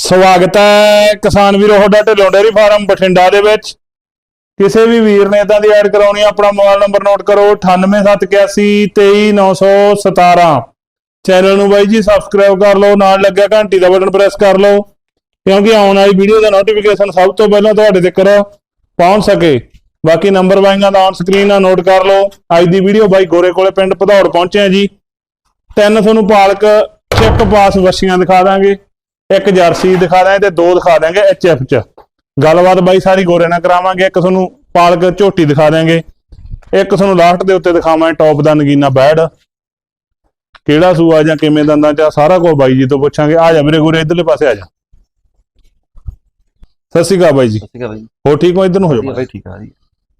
ਸਵਾਗਤ ਹੈ ਕਿਸਾਨ ਵੀਰੋ ਤੁਹਾਡਾ ਢਿੱਲੋਂ ਡੇਅਰੀ ਫਾਰਮ ਬਠਿੰਡਾ ਦੇ ਵਿੱਚ। ਕਿਸੇ ਵੀ ਵੀਰ ਨੇ ਇਦਾਂ ਦੀ ਐਡ ਕਰਾਉਣੀ ਆਪਣਾ ਮੋਬਾਈਲ ਨੰਬਰ ਨੋਟ ਕਰੋ 9871823917 ਚੈਨਲ ਨੂੰ ਬਾਈ ਜੀ ਸਬਸਕ੍ਰਾਈਬ ਕਰ ਲਓ, ਨਾਲ ਲੱਗਿਆ ਘੰਟੀ ਦਾ ਬਟਨ ਪ੍ਰੈਸ ਕਰ ਲਓ, ਕਿਉਂਕਿ ਆਉਣ ਵਾਲੀ ਵੀਡੀਓ ਦਾ ਨੋਟੀਫਿਕੇਸ਼ਨ ਸਭ ਤੋਂ ਪਹਿਲਾਂ ਤੁਹਾਡੇ ਤੱਕ ਪਹੁੰਚ ਸਕੇ। ਬਾਕੀ ਨੰਬਰ ਬਾਈਆਂ ਦਾ ਔਨ ਸਕਰੀਨ ਆ ਨੋਟ ਕਰ ਲਓ। ਅੱਜ ਦੀ ਵੀਡੀਓ ਬਾਈ ਗੋਰੇ ਕੋਲੇ ਪਿੰਡ ਭਦੌੜ ਪਹੁੰਚੇ ਆ ਜੀ। ਤਿੰਨ ਤੁਹਾਨੂੰ ਪਾਲਕ ਚੈੱਕ ਪਾਸ ਵਸ਼ੀਆਂ ਦਿਖਾ ਦਾਂਗੇ। ਇੱਕ ਜਰਸੀ ਦਿਖਾ ਦਾਂਗੇ ਤੇ ਦੋ ਦਿਖਾ ਦਾਂਗੇ ਐਚਐਫ ਚ। ਗੱਲਬਾਤ ਬਾਈ ਸਾਰੀ ਗੋਰੇ ਨਾਲ ਕਰਾਵਾਂਗੇ ਇੱਕ ਤੁਹਾਨੂੰ ਪਾਲਕ ਝੋਟੀ ਦਿਖਾ ਦਾਂਗੇ ਇੱਕ ਤੁਹਾਨੂੰ ਲਾਸਟ ਦੇ ਉੱਤੇ ਦਿਖਾਵਾਂਗੇ ਟੌਪ ਦਾ ਨਗੀਨਾ ਬੈਡ। ਕਿਹੜਾ ਸੂਆ ਜਾਂ ਕਿਵੇਂ ਦੰਦਾਂ ਚ ਸਾਰਾ ਕੁਝ ਬਾਈ ਜੀ ਤੋਂ ਪੁੱਛਾਂਗੇ। ਆ ਜਾ ਮੇਰੇ ਗੋਰੇ ਇਧਰਲੇ ਪਾਸੇ ਆ ਜਾ। ਸਤਿ ਸ਼੍ਰੀ ਅਕਾਲ ਬਾਈ ਜੀ। ਠੀਕ ਹੈ ਬਾਈ ਹੋ ਠੀਕ ਹੋ? ਇਧਰ ਨੂੰ ਹੋ ਜਾਓ। ਬਾਈ ਠੀਕ ਆ ਜੀ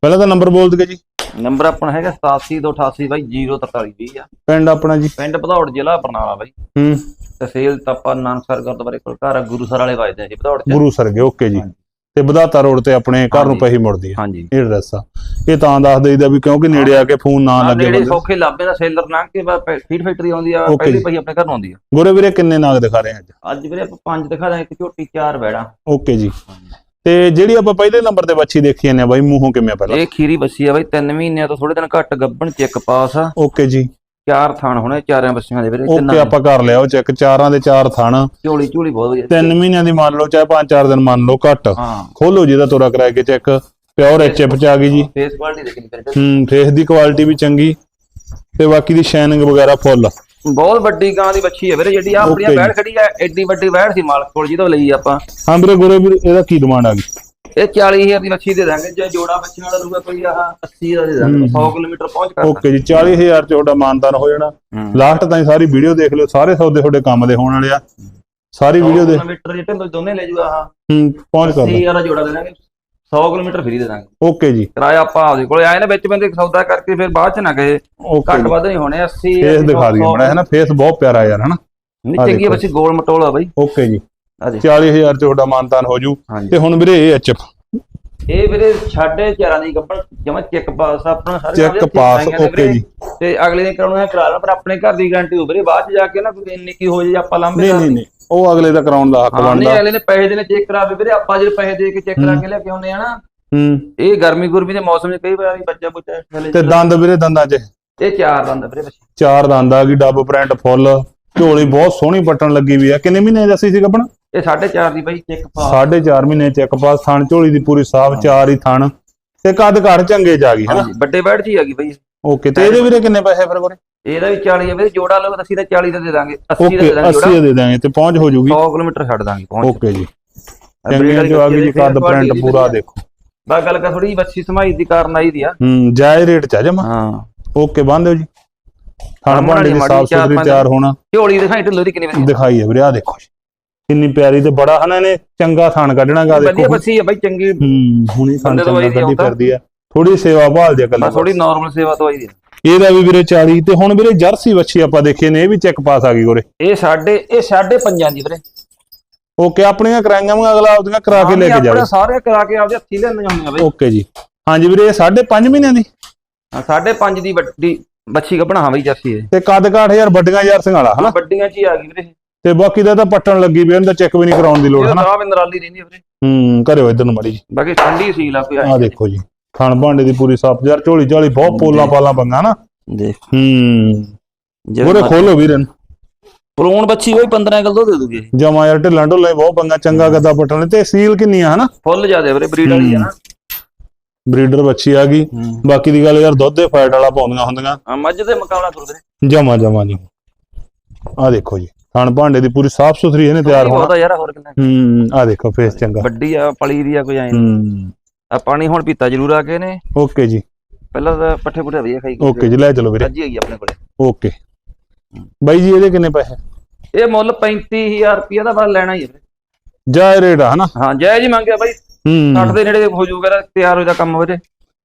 ਪਹਿਲਾਂ ਤਾਂ ਨੰਬਰ ਬੋਲ ਦਗੇ ਜੀ। ਨੰਬਰ ਆਪਣਾ ਹੈਗਾ 8728 ਬਾਈ 04320 ਆ। ਪਿੰਡ ਆਪਣਾ ਜੀ? ਪਿੰਡ ਭਦੌੜ ਜ਼ਿਲ੍ਹਾ ਬਰਨਾਲਾ ਬਾਈ। ਹੂੰ। ਤਹਿਸੀਲ ਤਪਾ ਨਾਨਕਸਰ ਗੁਰਦੁਆਰੇ ਕੋਲ ਘਰ ਆ, ਗੁਰੂ ਸਰ ਵਾਲੇ ਵਜਦੇ ਜੀ ਭਦੌੜ ਚ। ਗੁਰੂ ਸਰਗੇ ਓਕੇ ਜੀ। ਤੇ ਬਦਾਤਾ ਰੋਡ ਤੇ ਆਪਣੇ ਘਰ ਨੂੰ। ਪਹੀ ਮੁੜਦੀ ਹੈ ਹਾਂਜੀ। ਇਹ ਐਡਰੈਸ ਆ। ਇਹ ਤਾਂ ਦੱਸ ਦੇਈਦਾ ਵੀ ਕਿਉਂਕਿ ਨੇੜੇ ਆ ਕੇ ਫੋਨ ਨਾ ਲੱਗੇ ਨੇੜੇ ਬੰਦੇ। ਸੌਖੇ ਲਾਭੇ ਦਾ ਸੇਲਰ ਲੰਘ ਕੇ ਬਾ ਫੀਡ ਫੈਕਟਰੀ ਆਉਂਦੀ ਆ Okay ਪਹਿਲੀ ਜੀ। ਆਪਣੇ ਘਰ ਨੂੰ ਆਉਂਦੀ ਆ। ਗੁਰੇ ਵੀਰੇ ਕਿੰਨੇ ਨਾਗ ਦਿਖਾ ਰਹੇ ਆ ਅੱਜ? ਅੱਜ ਵੀਰੇ ਆਪਾਂ ਪੰਜ ਦਿਖਾ ਦਾਂਗੇ ਇੱਕ ਝੋਟੀ ਚਾਰ ਬੈੜਾ ਓਕੇ ਜੀ। ਤੇ ਜਿਹੜੀ ਆਪਾਂ ਪਹਿਲੇ ਨੰਬਰ ਤੇ ਬੱਚੀ ਦੇਖੀ ਜਾਂਦੇ ਆ ਬਾਈ ਮੂੰਹੋਂ ਕਿਵੇਂ ਪਹਿਲਾਂ? ਇਹ ਖੀਰੀ ਬੱਸੀ ਆ ਬਾਈ 3 ਮਹੀਨਿਆਂ ਤੋਂ ਥੋੜੇ ਦਿਨ ਘੱਟ ਗੱਭਣ ਚੈੱਕ ਪਾਸ ਆ। ਓਕੇ ਜੀ। ਚਾਰ ਥਾਣ ਹੋਣੇ ਚਾਰਿਆਂ ਬੱਸੀਆਂ ਦੇ ਵੀਰੇ ਓਕੇ ਆਪਾਂ ਕਰ ਲਿਆ ਉਹ ਚੈੱਕ। ਚਾਰਾਂ ਦੇ ਚਾਰ ਥਣ। ਝੋਲੀ ਝੋਲੀ ਬਹੁਤ ਵਧੀਆ। ਤਿੰਨ ਮਹੀਨਿਆਂ ਦੀ ਮੰਨ ਲਓ ਚਾਹੇ ਪੰਜ ਚਾਰ ਦਿਨ ਮੰਨ ਲਓ ਘੱਟ। ਹਾਂ। ਖੋਲੋ ਜਿਹਦਾ ਤੋਰਾ ਕਰਾ ਕੇ ਚੈੱਕ। ਪਿਓਰ ਐਚਐਫ ਚ ਆ ਗਈ ਜੀ। ਫੇਸ ਕੁਆਲਿਟੀ ਦੇਖਣੀ ਹੂੰ ਫੇਸ ਦੀ ਕੁਆਲਿਟੀ ਵੀ ਚੰਗੀ। ਤੇ ਬਾਕੀ ਦੀ ਸ਼ਾਈਨਿੰਗ ਵਗੈਰਾ ਫੁੱਲ। ਬਹੁਤ ਵੱਡੀ ਗਾਂ ਦੀ ਬੱਚੀ ਹੈ ਵੀਰੇ ਜਿਹੜੀ ਆ ਆਪਣੀਆਂ Okay ਖੜੀ ਆ ਐਡੀ ਵੱਡੀ ਬੈੜ ਸੀ ਮਾਲਕ ਕੋਲ ਜਿਹਦੋਂ ਲਈ ਆਪਾਂ। ਹਾਂ ਵੀਰੇ ਗੁਰੇ ਵੀਰੇ ਇਹਦਾ ਕੀ ਡਿਮਾਂਡ ਆ ਗਈ? ਇਹ 40000 ਦੀ ਬੱਚੀ ਦੇ ਦਾਂਗੇ ਜੇ ਜੋੜਾ ਬੱਚਿਆਂ ਵਾਲਾ ਲੂਗਾ ਕੋਈ ਆਹ 80 ਦਾ ਦੇ ਦਾਂਗੇ 100 ਕਿਲੋਮੀਟਰ ਪਹੁੰਚ ਕਰਦਾ ਓਕੇ ਜੀ 40000 ਚ ਤੁਹਾਡਾ ਹੋ ਜਾਣਾ। ਲਾਸਟ ਤਾਈਂ ਸਾਰੀ ਵੀਡੀਓ ਦੇਖ ਲਿਓ ਸਾਰੇ ਸੌਦੇ ਤੁਹਾਡੇ ਕੰਮ ਦੇ ਹੋਣ ਵਾਲੇ ਆ। ਸਾਰੀ ਵੀਡੀਓ ਦੇ ਕਿਲੋਮੀਟਰ ਢਿੱਲੋਂ ਦੋਨੇ ਲੈ ਜੂਗਾ ਆਹ। ਹੂੰ ਪਹੁੰਚ ਕਰ 80 ਵਾਲਾ ਜੋੜਾ ਦੇ ਦਾਂਗੇ। 100 ਕਿਲੋਮੀਟਰ ਫਰੀ ਦੇ ਦਾਂਗੇ। ਓਕੇ ਜੀ। ਕਿਰਾਇਆ ਆਪਾਂ ਆਪਦੇ ਕੋਲੇ ਆਏ ਨੇ ਵਿੱਚ ਬੰਦੇ ਸੌਦਾ ਕਰਕੇ ਫਿਰ ਬਾਅਦ ਚ ਨਾ ਗਏ ਘੱਟ ਵੱਧ ਨਹੀਂ ਹੋਣੇ 80 ਫੇਸ ਦਿਖਾ ਦਈਏ ਬੜਾ ਹੈ ਨਾ ਫੇਸ ਬਹੁਤ ਪਿਆਰਾ ਯਾਰ ਹਨਾ? ਚੰਗੀ ਦੇਖੋ। ਬੱਚੀ ਗੋਲ ਮਟੋਲ ਆ ਬਾਈ। ਓਕੇ ਜੀ। ਆ ਦੇਖ 40000 ਚ ਤੁਹਾਡਾ ਮਾਨਤਾਨ ਹੋ ਜੂ। ਤੇ ਹੁਣ ਵੀਰੇ ਇਹ ਐਚਐਫ ਇਹ ਵੀਰੇ ਛਾੜੇ ਚਾਰਾਂ ਦੀ ਗੱਪਣ ਜਮਾ ਚੈੱਕ ਪਾਸ ਆਪਣਾ ਸਾਰੇ ਚੈੱਕ ਪਾਸ ਓਕੇ। ਜੀ। ਤੇ ਅਗਲੇ ਨੇ ਕਰਾਉਣਾ ਹੈ ਕਰਾ ਲਾ ਪਰ ਆਪਣੇ ਘਰ ਦੀ ਗਾਰੰਟੀ ਹੋ ਵੀਰੇ ਬਾਅਦ ਚ ਜਾ ਕੇ ਨਾ ਕੋਈ ਇੰਨੀ ਕੀ ਹੋ ਜੇ ਆਪਾਂ ਲਾਂਬੇ ਨਹੀਂ ਨਹੀਂ ਨਹੀਂ। ਉਹ ਅਗਲੇ ਦਾ ਕਰਾਉਣ ਦਾ ਹੱਕ ਹਾਂ ਨਹੀਂ ਬਣਦਾ। ਅਗਲੇ ਨੇ ਪੈਸੇ ਦੇਣੇ ਚੈੱਕ ਕਰਾ ਵੀ ਵੀਰੇ ਆਪਾਂ ਜਿਹੜੇ ਪੈਸੇ ਦੇ ਕੇ ਚੈੱਕ ਕਰਾ ਕੇ ਲੈ ਕੇ ਆਉਂਦੇ ਆ ਨਾ ਹੂੰ। ਇਹ ਗਰਮੀ ਗੁਰਮੀ ਦੇ ਮੌਸਮ 'ਚ ਕਈ ਵਾਰ ਬੱਚਾ ਬੁੱਚਾ ਥੱਲੇ ਤੇ ਦੰਦ ਵੀਰੇ ਦੰਦਾਂ 'ਚ? ਇਹ ਚਾਰ ਦੰਦ ਵੀਰੇ ਬੱਚੇ। ਚਾਰ ਦੰਦ ਆ ਗਈ ਡੱਬ ਪ੍ਰਿੰਟ ਫੁੱਲ। ਝੋਲੀ ਬਹੁਤ ਸੋਹਣੀ ਪੱਟਣ ਲੱਗੀ ਵੀ ਆ। ਕਿੰਨੇ ਮਹੀਨੇ ਦੱਸੀ ਸੀ ਕੱਪਣ? ਇਹ 4.5 ਦੀ ਬਾਈ ਚੈੱਕ ਪਾ। ਸਾਢੇ ਚਾਰ ਮਹੀਨੇ ਚੈੱਕ ਪਾਸ ਥਣ ਝੋਲੀ ਦੀ ਪੂਰੀ ਸਾਫ਼ ਚਾਰ ਹੀ ਥਣ। ਤੇ ਕੱਦ ਘੜ ਚੰਗੇ ਜਾ ਗਈ ਹਨਾ? ਹਾਂਜੀ ਵੱਡੇ ਬੈਠ ਜੀ ਆ ਗਈ ਬਾਈ। ਓਕੇ ਤੇ ਇਹਦੇ ਵੀਰੇ ਕਿੰਨੇ ਪੈਸੇ ਫਿਰ ਕੋਰੇ ਇਹਦਾ ਵੀ 40 ਹੈ ਵੀਰੇ ਜੋੜਾ ਲਓ ਅਸੀਂ ਤਾਂ 40 ਦਾ ਦੇ ਦਾਂਗੇ 80 ਦਾ ਓਕੇ ਦੇ ਦਾਂਗੇ 80 ਦੇ ਦਾਂਗੇ ਤੇ ਪਹੁੰਚ ਹੋ ਜੂਗੀ। 100 ਕਿਲੋਮੀਟਰ ਛੱਡ ਦਾਂਗੇ ਪਹੁੰਚ ਓਕੇ ਜੀ। ਚੰਗੀਆਂ ਜੋ ਆ ਗਈ ਜੀ ਕੱਦ ਪ੍ਰਿੰਟ ਪੂਰਾ ਦੇਖੋ। ਬਾ ਗੱਲ ਕਰ ਥੋੜੀ ਬੱਚੀ ਸਮਾਈ ਦੀ ਕਾਰਨ ਆਈ ਦੀ ਆ। ਹੂੰ ਜਾਇਜ਼ ਰੇਟ ਚ ਆ ਜਮਾ। ਹਾਂ। ਓਕੇ ਬੰਦ ਦਿਓ ਜੀ। ਥਣ ਸਾਹਮਣੇ ਭਾਂਡੇ ਦੀ ਸਾਫ਼ ਸੁਥਰੀ ਤਿਆਰ ਹੋਣਾ। ਝੋਲੀ ਦਿਖਾਈ ਢਿੱਲੋ ਦੀ ਕਿੰਨੀ ਵਧੀਆ। ਦਿਖਾਈ ਹੈ ਵੀਰੇ ਆ ਦੇਖੋ ਜੀ। ਕਿੰਨੀ ਪਿਆਰੀ ਤੇ ਬੜਾ ਹਨਾ ਇਹਨੇ ਚੰਗਾ ਥਣ ਕੱਢਣਾਗਾ ਵਧੀਆ ਦੇਖੋ। ਬੱਚੀ ਹੈ ਬਾਈ ਚੰਗੀ। ਹੂੰ ਹੁਣੀ ਥਣ ਚੰਗਾ ਕੱਢੀ। ਫਿਰਦੀ ਆ। ਥੋੜੀ ਸੇਵਾ ਭਾਲ ਦੀ ਬਸ ਕੱਲ ਥੋੜੀ ਨਾਰਮਲ ਸੇਵਾ ਤੋਂ ਆਈ ਦੀ ਆ। ਇਹਦਾ ਵੀ ਵੀਰੇ 40 ਤੇ ਹੁਣ ਵੀਰੇ ਜਰਸੀ ਵੱਛੀ ਆਪਾਂ ਦੇਖੇ ਨੇ ਇਹ ਵੀ ਚੈੱਕ ਪਾਸ ਆ ਗਈ ਗੋਰੇ ਇਹ ਸਾਡੇ ਇਹ ਸਾਡੇ ਪੰਜਾਂ ਦੀ ਵੀਰੇ। ਓਕੇ ਆਪਣੀਆਂ ਕਰਾਈਆਂ ਵਾਂ ਅਗਲਾ ਆਪਦੀਆਂ ਕਰਾ ਕੇ ਲੈ ਕੇ ਜਾਵੇ। ਆਪਣੇ ਸਾਰੇ ਕਰਾ ਕੇ ਆਪਦੇ ਹੱਥੀ ਲੈਣੀਆਂ ਹੁੰਦੀਆਂ ਬਈ। ਓਕੇ ਜੀ। ਹਾਂਜੀ ਵੀਰੇ ਇਹ 5.5 ਮਹੀਨਿਆਂ ਦੀ? ਹਾਂ, ਸਾਢੇ ਪੰਜ ਦੀ ਵੱਡੀ ਬੱਚੀ ਗੱਭਣਾ ਹਾਂ ਬਈ ਜਰਸੀ ਇਹ। ਤੇ ਕੱਦ ਕਾਠ ਯਾਰ ਵੱਡੀਆਂ ਜਰਸੀਆਂ ਵਾਲਾ ਹਨਾ? ਵੱਡੀਆਂ ਚ ਹੀ ਆ ਗਈ ਵੀਰੇ ਤੇ ਬਾਕੀ ਦਾ ਤਾਂ ਪੱਟਣ ਲੱਗੀ ਵੀ ਇਹਦਾ ਚੈੱਕ ਵੀ ਨਹੀਂ ਕਰਾਉਣ ਦੀ ਲੋੜ ਹਨਾ? ਤਾਂ ਬਿੰਦਰਾਲੀ ਰਹਿੰਦੀ ਵੀਰੇ। ਹੂੰ ਕਰਿਓ ਇਧਰ ਨੂੰ ਮੜੀ ਜੀ। ਬਾਕੀ ਠੰਡੀ ਸੀਲ ਆ ਕੋਈ ਆ ਦੇਖੋ ਜੀ। ਥਣ ਭਾਂਡੇ ਦੀ ਪੂਰੀ ਸਾਫ਼ ਯਾਰ ਝੋਲੀ ਝਾਲੀ ਬਹੁਤ ਪੋਲਾਂ ਪਾਲਾਂ ਪੰਗਾ ਨਾ। ਦੇਖ। ਹੂੰ। ਗੋਰੇ ਖੋਲੋ ਵੀਰੇ ਪਰੂਣ ਬੱਚੀ ਉਹ 15 ਕਿਲੋ ਦੇ ਦੂਗੀ। ਜਮਾ ਯਾਰ ਢਿੱਲਾਂ ਢੁੱਲਾਂ ਬਹੁਤ ਪੰਗਾ ਚੰਗਾ ਗੱਦਾ ਪੱਟਣ ਤੇ ਸੀਲ ਕਿੰਨੀ ਆ ਹਨਾ? ਫੁੱਲ ਜਿਆਦੇ ਵੀਰੇ ਬਰੀਡ ਵਾਲੀ ਆ ਨਾ। ਬਰੀਡਰ ਬੱਚੀ ਆ ਗਈ। ਬਾਕੀ ਦੀ ਗੱਲ ਯਾਰ ਦੁੱਧ ਦੇ ਫੈਟ ਵਾਲਾ ਪਾਉਂਦੀਆਂ ਹੁੰਦੀਆਂ। ਹਾਂ, ਮੱਝ ਦੇ ਮੁਕਾਬਲਾ ਤੁਰ ਵੀਰੇ ਜਮਾ ਜਮਾ ਨਹੀਂ ਆ ਦੇਖੋ ਜੀ ਥਣ ਭਾਂਡੇ ਦੀ ਪੂਰੀ ਸਾਫ਼ ਸੁਥਰੀ ਇਹਨੇ ਤਿਆਰ ਹੋਣਾ। ਬਹੁਤਾ ਯਾਰ ਹੋਰ ਕਿੰਨਾ। ਹੂੰ ਆ ਦੇਖੋ ਫੇਸ ਚੰਗਾ। ਵੱਡੀ ਆ ਪਲੀ ਦੀ ਆ ਕੋਈ ਐ ਹੂੰ। ਆ ਪਾਣੀ ਹੁਣ ਪੀਤਾ ਜ਼ਰੂਰ ਆ ਕੇ ਨੇ ਓਕੇ ਜੀ। ਪਹਿਲਾਂ ਤਾਂ ਪੱਠੇ ਪੁੱਠੇ ਵਧੀਆ ਖਾਈ ਓਕੇ ਜੀ ਲੈ ਚਲੋ ਵੀਰੇ। ਅੱਜ ਹੀ ਹੈਗੀ ਆਪਣੇ ਕੋਲੇ। ਓਕੇ। ਬਾਈ ਜੀ ਇਹਦੇ ਕਿੰਨੇ ਪੈਸੇ? ਇਹ ਮੁੱਲ 35000 ਰੁਪਏ ਦਾ ਬਸ ਲੈਣਾ ਹੀ ਹੈ ਵੀਰੇ। ਜਾਇ ਰੇਟ ਆ ਹਨਾ? ਹਾਂ ਜੈ ਜੀ ਮੰਗਿਆ ਬਾਈ। 60 ਹੂੰ ਦੇ ਨੇੜੇ ਹੋ ਜਾਊਗਾ ਤਿਆਰ ਹੋ ਜਾ ਕੰਮ ਵੀਰੇ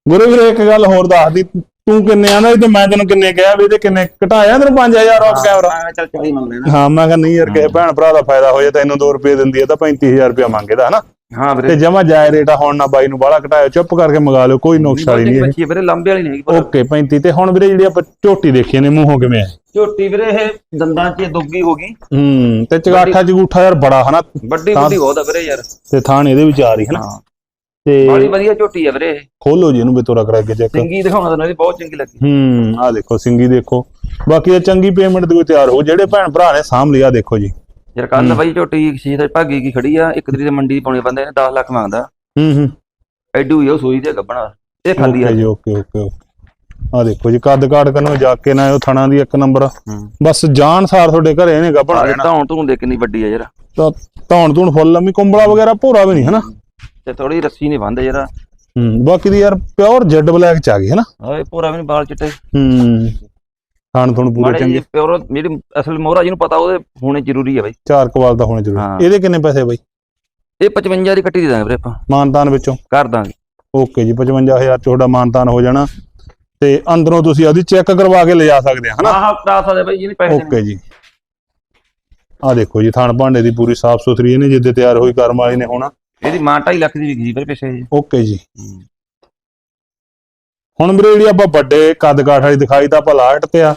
ਗੁਰੂ ਵੀਰੇ ਇੱਕ ਗੱਲ ਹੋਰ ਦੱਸ ਦੀ ਤੂੰ ਕਿੰਨੇ ਆਂਦਾ ਤੇ ਮੈਂ ਤੈਨੂੰ ਕਿੰਨੇ ਕਿਹਾ ਵੀ ਇਹਦੇ ਕਿੰਨੇ ਘਟਾਇਆ ਤੈਨੂੰ 5000 ਆਫ ਕੈਮਰਾ ਹਾਂ ਚੱਲ 40 ਮੰਗ ਲੈਣਾ ਹਾਂ ਮੈਂ ਕਿਹਾ ਨਹੀਂ ਯਾਰ ਕਿਸੇ ਭੈਣ ਭਰਾ ਦਾ ਫਾਇਦਾ ਹੋ ਜਾ ਤੈਨੂੰ 2 ਰੁਪਏ ਦਿੰਦੀ ਹੈ ਤਾਂ 35000 ਰੁਪਏ ਮੰਗੇਦਾ ਹਨਾ? ਹਾਂ ਵੀਰੇ। ਤੇ ਜਮਾ ਜਾਇ ਰੇਟ ਆ ਹੁਣ ਨਾ ਬਾਈ ਨੂੰ ਬਾਹਲਾ ਘਟਾਇਓ ਚੁੱਪ ਕਰਕੇ ਮੰਗਾ ਲਿਓ ਕੋਈ ਨੁਕਸ ਵਾਲੀ ਨਹੀਂ ਬੱਚੀ ਵੀਰੇ ਲੰਬੇ ਵਾਲੀ ਨਹੀਂ ਹੈਗੀ ਓਕੇ 35 ਤੇ ਹੁਣ ਵੀਰੇ ਜਿਹੜੀ ਆਪਾਂ ਝੋਟੀ ਦੇਖੀ ਨੇ ਮੂੰਹੋਂ ਕਿਵੇਂ ਆ? ਝੋਟੀ ਵੀਰੇ ਇਹ ਦੰਦਾਂ 'ਚ ਦੁੱਗੀ ਹੋ ਗਈ। ਹੂੰ ਤੇ ਚਗਾਠਾ ਜਗੂਠਾ ਯਾਰ ਬੜਾ ਹਨਾ? ਵੱਡੀ ਬੁੱਢੀ ਬਹੁਤ ਆ ਵੀਰੇ ਯਾਰ। ਤੇ ਥਾਣ ਇਹਦੇ ਵਿੱਚ ਆ ਰਹੀ ਹਨਾ? ਤੇ ਬੜੀ ਵਧੀਆ ਝੋਟੀ ਆ ਵੀਰੇ ਇਹ। ਖੋਲੋ ਜੀ ਇਹਨੂੰ ਵੀ ਤੋਰਾ ਕਰਾ ਕੇ ਚੈੱਕ। ਸਿੰਗੀ ਦਿਖਾਉਣਾ ਤੈਨੂੰ ਇਹਦੀ ਬਹੁਤ ਚੰਗੀ ਲੱਗੀ। ਹੂੰ ਆ ਦੇਖੋ ਸਿੰਗੀ ਦੇਖੋ। ਬਾਕੀ ਇਹ ਚੰਗੀ ਪੇਮੈਂਟ ਦੇ ਕੋਈ ਤਿਆਰ ਹੋ ਜਿਹੜੇ ਭੈਣ ਭਰਾ ਨੇ ਸਾਂਭ ਲਿਆ ਦੇਖੋ ਜੀ। ਯਾਰ ਕੱਲ ਬਾਈ ਝੋਟੀ ਛੇ ਤੇ ਭਾਗੀ ਕੀ ਖੜੀ ਆ ਇੱਕ ਤਰੀ ਦੇ ਮੰਡੀ ਪਾਉਣੇ ਬੰਦੇ ਨੇ 10 ਲੱਖ ਮੰਗਦਾ। ਹੂੰ ਹੂੰ। ਐਡੂ ਹੀ ਉਹ ਸੂਈ ਤੇ ਗੱਬਣਾ ਇਹ ਖਾਲੀ ਆ। ਓਕੇ ਓਕੇ ਓਕੇ ਆ ਦੇਖੋ ਜੀ ਕੱਦ ਕਾੜ ਕਨੂੰ ਜਾ ਕੇ ਨਾ ਉਹ ਥਣਾ ਦੀ ਇੱਕ ਨੰਬਰ। ਹੂੰ। ਬਸ ਜਾਨ ਸਾਰ ਤੁਹਾਡੇ ਘਰੇ ਰਹਿਣਾ। ਤਾਂ ਹੁਣ ਤੂੰ ਦੇ ਕਿੰਨੀ ਵੱਡੀ ਆ ਯਾਰ। ਤਾਂ ਧੌਣ ਧੂਣ ਫੁੱਲ ਲੰਮੀ ਕੁੰਬਲਾ ਵਗੈਰਾ ਭੋਰਾ ਵੀ ਨਹੀਂ ਹਨਾ? ਤੇ ਥੋੜੀ ਰੱਸੀ ਨਹੀਂ ਬੰਦ ਯਾਰ। ਹੂੰ ਬਾਕੀ ਦੀ ਯਾਰ ਪਿਓਰ ਜੈਡ ਬਲੈਕ ਚ ਆ ਗਈ ਹਨਾ? ਓਏ ਪੂਰਾ ਵੀ ਨੀ ਬਾਲ ਚਿੱਟੇ। ਹੂੰ। ਥਣ ਥਣ ਪੂਰੇ ਚੰਗੇ। ਪਿਓਰ ਜਿਹੜੀ ਅਸਲ ਮੋਹਰਾ ਜਿਹਨੂੰ ਪਤਾ ਉਹਦੇ ਹੋਣੇ ਜ਼ਰੂਰੀ ਆ ਬਾਈ। ਚਾਰ ਕਵਾਲ ਦਾ ਹੋਣਾ ਜ਼ਰੂਰੀ। ਹਾਂ। ਇਹਦੇ ਕਿੰਨੇ ਪੈਸੇ ਬਾਈ? ਇਹ 55 ਦੀ ਕੱਟੀ ਦੇ ਦਾਂਗੇ ਵੀਰੇ ਆਪਾਂ। ਮਾਨਤਾਨ ਵਿੱਚੋਂ? ਕਰ ਦਾਂਗੇ। ਓਕੇ ਜੀ 55000 ਚ ਤੁਹਾਡਾ ਮਾਨਤਾਨ ਹੋ ਜਾਣਾ। ਤੇ ਅੰਦਰੋਂ ਤੁਸੀਂ ਉਹਦੀ ਚੈੱਕ ਕਰਵਾ ਕੇ ਲਿਜਾ ਸਕਦੇ ਆ ਹਨਾ? ਆਹ ਕਰਾ ਸਕਦੇ ਬਾਈ ਜਿਹਨੇ ਪੈਸੇ। ਓਕੇ ਜੀ। ਆ ਦੇਖੋ ਜੀ ਥਣ ਭਾਂਡੇ ਦੀ ਪੂਰੀ ਸਾਫ਼ ਸੁਥਰੀ ਇਹਨੇ ਜਿੱਦੇ ਤਿਆਰ ਹੋਈ ਕਰਮ ਵਾਲੀ ਨੇ ਹੋਣਾ। ਇਹਦੀ ਮਾਂ 2.5 ਲੱਖ ਦੀ ਵਿਕੀ ਸੀ ਵੀਰੇ ਪਿੱਛੇ ਜੀ ਓਕੇ ਜੀ। ਹੁਣ ਵੀਰੇ ਜਿਹੜੀ ਆਪਾਂ ਵੱਡੇ ਕੱਦ ਕਾਠ ਵਾਲੀ ਦਿਖਾਈ ਤਾਂ ਆਪਾਂ ਲਾਟ ਤੇ ਆ।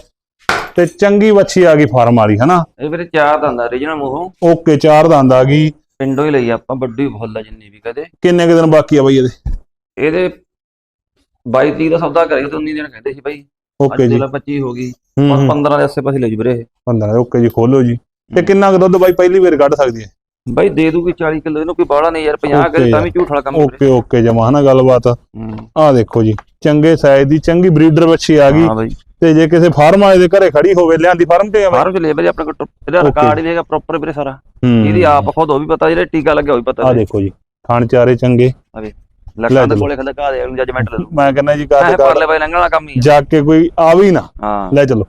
ਤੇ ਚੰਗੀ ਵੱਛੀ ਆ ਗਈ ਫਾਰਮ ਵਾਲੀ ਹਨਾ? ਇਹ ਵੀਰੇ ਚਾਰ ਦਾ ਹੁੰਦਾ ਰੀਜਨਲ ਮੂੰਹੋਂ। ਓਕੇ ਚਾਰ ਦੰਦ ਆ ਗਈ। ਪਿੰਡੋਂ ਹੀ ਲਈ ਆਪਾਂ ਵੱਡੀ ਫੁੱਲ ਆ ਜਿੰਨੀ ਵੀ ਕਦੇ। ਕਿੰਨੇ ਕੁ ਦਿਨ ਬਾਕੀ ਆ ਬਾਈ ਇਹਦੇ? ਇਹਦੇ 22 ਤਰੀਕ ਦਾ ਸੌਦਾ ਕਰਿਆ ਤੇ 19 ਦਿਨ ਕਹਿੰਦੇ ਸੀ ਬਾਈ। ਅੱਜ ਓਕੇ ਜੀ ਜਿਹੜਾ 25 ਹੋ ਗਈ। ਹੂੰ ਹੂੰ। 15 ਦੇ ਆਸੇ ਪਾਸੇ ਲੈ ਜੂ ਵੀਰੇ ਇਹ। 15 ਓਕੇ ਜੀ ਖੋਲੋ ਜੀ। ਤੇ ਕਿੰਨਾ ਕੁ ਦੁੱਧ ਬਾਈ ਪਹਿਲੀ ਵਾਰ ਕੱਢ ਸਕਦੀ ਹੈ? ਬਾਈ ਦੇ ਦੂਗੀ 40 ਕਿਲੋ ਇਹਨੂੰ ਕੋਈ ਬਾਹਲਾ ਨਹੀਂ ਯਾਰ 50 Okay ਕਰੇ ਤਾਂ ਵੀ ਝੂਠ ਵਾਲਾ ਕੰਮ ਓਕੇ ਓਕੇ ਜਮਾ ਹਨਾ ਗੱਲਬਾਤ। ਆ ਦੇਖੋ ਜੀ ਚੰਗੇ ਸਾਈਜ਼ ਦੀ ਚੰਗੀ ਬਰੀਡਰ ਵੱਛੀ ਆ ਗਈ। ਬਾਈ। ਤੇ ਜੇ ਕਿਸੇ ਫਾਰਮ ਵਾਲੇ ਦੇ ਘਰੇ ਖੜੀ ਹੋਵੇ ਲਿਆਂਦੀ ਫਾਰਮ ਤੇ ਬਾਈ ਬਾਹਰ ਵੀ ਲੈ ਵੀਰੇ ਆਪਣੇ ਕੋਲ ਇਹਦਾ. ਰਿਕਾਰਡ ਵੀ ਹੈਗਾ ਪ੍ਰੋਪਰ ਵੀਰੇ ਸਾਰਾ। ਇਹਦੀ ਆਪ ਖੁਦ ਉਹ ਵੀ ਪਤਾ ਜਿਹੜਾ ਟੀਕਾ ਲੱਗਿਆ ਉਹ ਵੀ ਪਤਾ ਆ ਦੇਖੋ ਜੀ ਖਾਣ ਚਾਰੇ ਚੰਗੇ। ਲੱਖਾਂ ਦੇ। ਕੋਲੇ ਖੱਲੇ ਕਾ ਦੇ ਜਜਮੈਂਟ ਲੈ ਲੂ ਮੈਂ ਕਹਿੰਦਾ ਜੀ ਕੱਦ ਪਰ ਕਾਠ ਲੈ ਬਾਈ ਲੰਘਣ ਕੰਮ ਹੀ ਜਾ ਕੇ ਕੋਈ ਆ ਵੀ ਨਾ। ਹਾਂ। ਲੈ ਚਲੋ।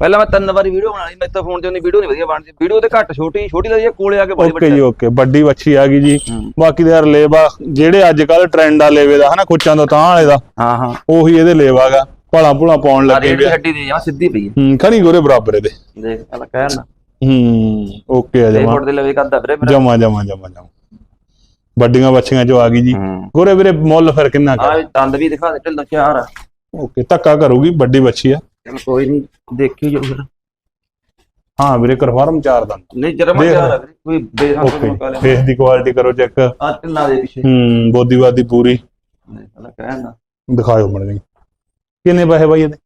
ਪਹਿਲਾਂ ਮੈਂ ਤਿੰਨ ਵਾਰੀ ਵੀਡੀਓ ਬਣਾ ਲਈ ਮੇਰੇ ਤਾਂ ਫੋਨ ਤੇ ਉਹਨੀ ਵੀਡੀਓ ਨਹੀਂ ਵਧੀਆ ਬਣਦੀ। ਵੀਡੀਓ ਤੇ ਘੱਟ ਛੋਟੀ ਛੋਟੀ ਲੱਗਦੀ ਆ ਕੋਲੇ ਆ ਕੇ ਬੜੀ ਓਕੇ ਜੀ ਓਕੇ ਵੱਡੀ ਵੱਛੀ ਆ ਗਈ ਜੀ। ਹੂੰ। ਬਾਕੀ ਦੇ ਯਾਰ ਲੇਵਾ ਜਿਹੜੇ ਅੱਜ ਕੱਲ ਟ੍ਰੈਂਡ ਆ ਲੇਵੇ ਦਾ ਹਨਾ ਕੁੱਚਾਂ ਦਾ ਤਾਂ ਵਾਲੇ ਦਾ ਹਾਂ ਹਾਂ। ਉਹੀ ਇਹਦੇ ਲੇਵਾਗਾ ਭਲਾ ਭੁਲਾ ਪਾਉਣ ਲੱਗੇ ਰੇਡ ਪਿਆ ਹੱਡੀ ਦੀ ਆ ਸਿੱਧੀ ਪਈ ਹੈ ਹੂੰ ਖਣੀ ਗੋਰੇ ਬਰਾਬਰ ਇਹਦੇ। ਦੇਖ ਪਹਿਲਾਂ ਕਹਿਣ ਹੂੰ ਓਕੇ ਆ ਜਮਾ। ਫੋਟ ਦੇ ਲਵੇ ਕਰਦਾ ਵੀਰੇ ਮੇਰਾ। ਜਮਾ ਜਮਾ ਜਮਾ ਜਮਾ। ਵੱਡੀਆਂ ਬੱਚੀਆਂ ਚੋਂ ਆ ਗਈ ਜੀ। ਹੂੰ। ਗੋਰੇ ਵੀਰੇ ਮੁੱਲ ਫਿਰ ਕਿੰਨਾ ਆ? ਕਰ ਦੰਦ ਵੀ ਦਿਖਾ ਦੇ ਢਿੱਲੋਂ ਚਾਰ ਆ। ਓਕੇ ਧੱਕਾ ਕਰੂਗੀ ਵੱਡੀ ਬੱਚੀ ਆ। ਚਲ ਕੋਈ ਨਹੀਂ ਦੇਖੀ ਜੋ ਫਿਰ। ਹਾਂ ਵੀਰੇ ਕਨਫਰਮ ਚਾਰ ਦੰਦ। ਨਹੀਂ ਜਰਮਾ ਦੇਖ ਚਾਰ ਆ ਵੀਰੇ ਕੋਈ ਬੇਸਾਂ ਤੋਂ ਓਕੇ ਮੁਕਾ ਲੈ ਫੇਸ ਦੀ ਕੁਆਲਿਟੀ ਕਰੋ ਚੈੱਕ ਆ ਢਿੱਲਾ ਦੇ ਪਿੱਛੇ। ਹੂੰ ਬੋਦੀਵਾਦੀ ਪੂਰੀ। ਪਹਿਲਾਂ ਕਹਿਣ ਨਾ ਦਿਖਾਇਓ ਮੜ ਗਈ ਕਿੰਨੇ ਪੈਸੇ ਬਾਈ ਇਹਦੇ?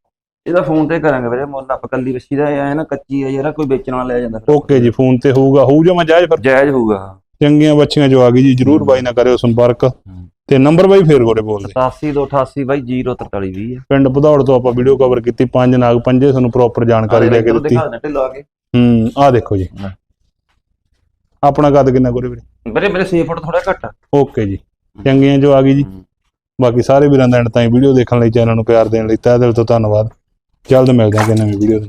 ਇਹਦਾ ਫੋਨ ਤੇ ਕਰਾਂਗੇ ਵੀਰੇ ਮੁੱਲ ਆਪਾਂ ਕੱਲੀ ਵੱਛੀ ਦਾ ਇਹ ਨਾ ਕੱਚੀ ਆ ਯਾਰ ਕੋਈ ਵੇਚਣ ਵਾਲਾ ਲੈ ਜਾਂਦਾ ਫਿਰ। ਓਕੇ ਜੀ ਫੋਨ ਤੇ ਹੋਊਗਾ। ਹੋਊ ਜਮਾ ਜਾਇਜ਼ ਫਿਰ। ਜਾਇਜ਼ ਹੋਊਗਾ। ਚੰਗੀਆਂ ਬੱਚੀਆਂ ਜੋ ਆ ਗਈ ਜੀ ਜਰੂਰ ਬਾਈ ਨਾਲ ਕਰਿਓ ਸੰਪਰਕ। ਤੇ ਨੰਬਰ ਬਾਈ ਫੇਰ ਗੋਰੇ ਬੋਲਦੇ। 8788 ਬਾਈ 04320 ਆ। ਪਿੰਡ ਭਦੌੜ ਤੋਂ ਆਪਾਂ ਵੀਡੀਓ ਕਵਰ ਕੀਤੀ ਪੰਜ ਨਾਗ ਪੰਜੇ ਤੁਹਾਨੂੰ ਪ੍ਰੋਪਰ ਜਾਣਕਾਰੀ ਲੈ ਕੇ ਦਿੱਤੀ। ਦਿਖਾ ਦੇ ਢਿੱਲੋ ਆ ਕੇ। ਹੂੰ ਆਹ ਦੇਖੋ ਜੀ। ਆਪਣਾ ਕੱਦ ਕਿੰਨਾ ਗੋਰੇ ਵੀਰੇ? ਵੀਰੇ ਮੇਰੇ 6 ਫੁੱਟ ਥੋੜਾ ਘੱਟ ਆ। ਓਕੇ ਜੀ। ਚੰਗੀਆਂ ਜੋ ਆ ਗਈ ਜੀ। ਬਾਕੀ ਸਾਰੇ ਵੀਰਾਂ ਦਾ ਐਂਡ ਤਾਈਂ ਵੀਡੀਓ ਦੇਖਣ ਲਈ ਚੈਨਲ ਨੂੰ ਪਿਆਰ ਦੇਣ ਲਈ ਤਹਿ ਦਿਲ ਤੋਂ ਧੰਨਵਾਦ। ਜਲਦ ਮਿਲਦੇ ਹਾਂ ਕਿ ਨਵੀਂ ਵੀਡੀਓ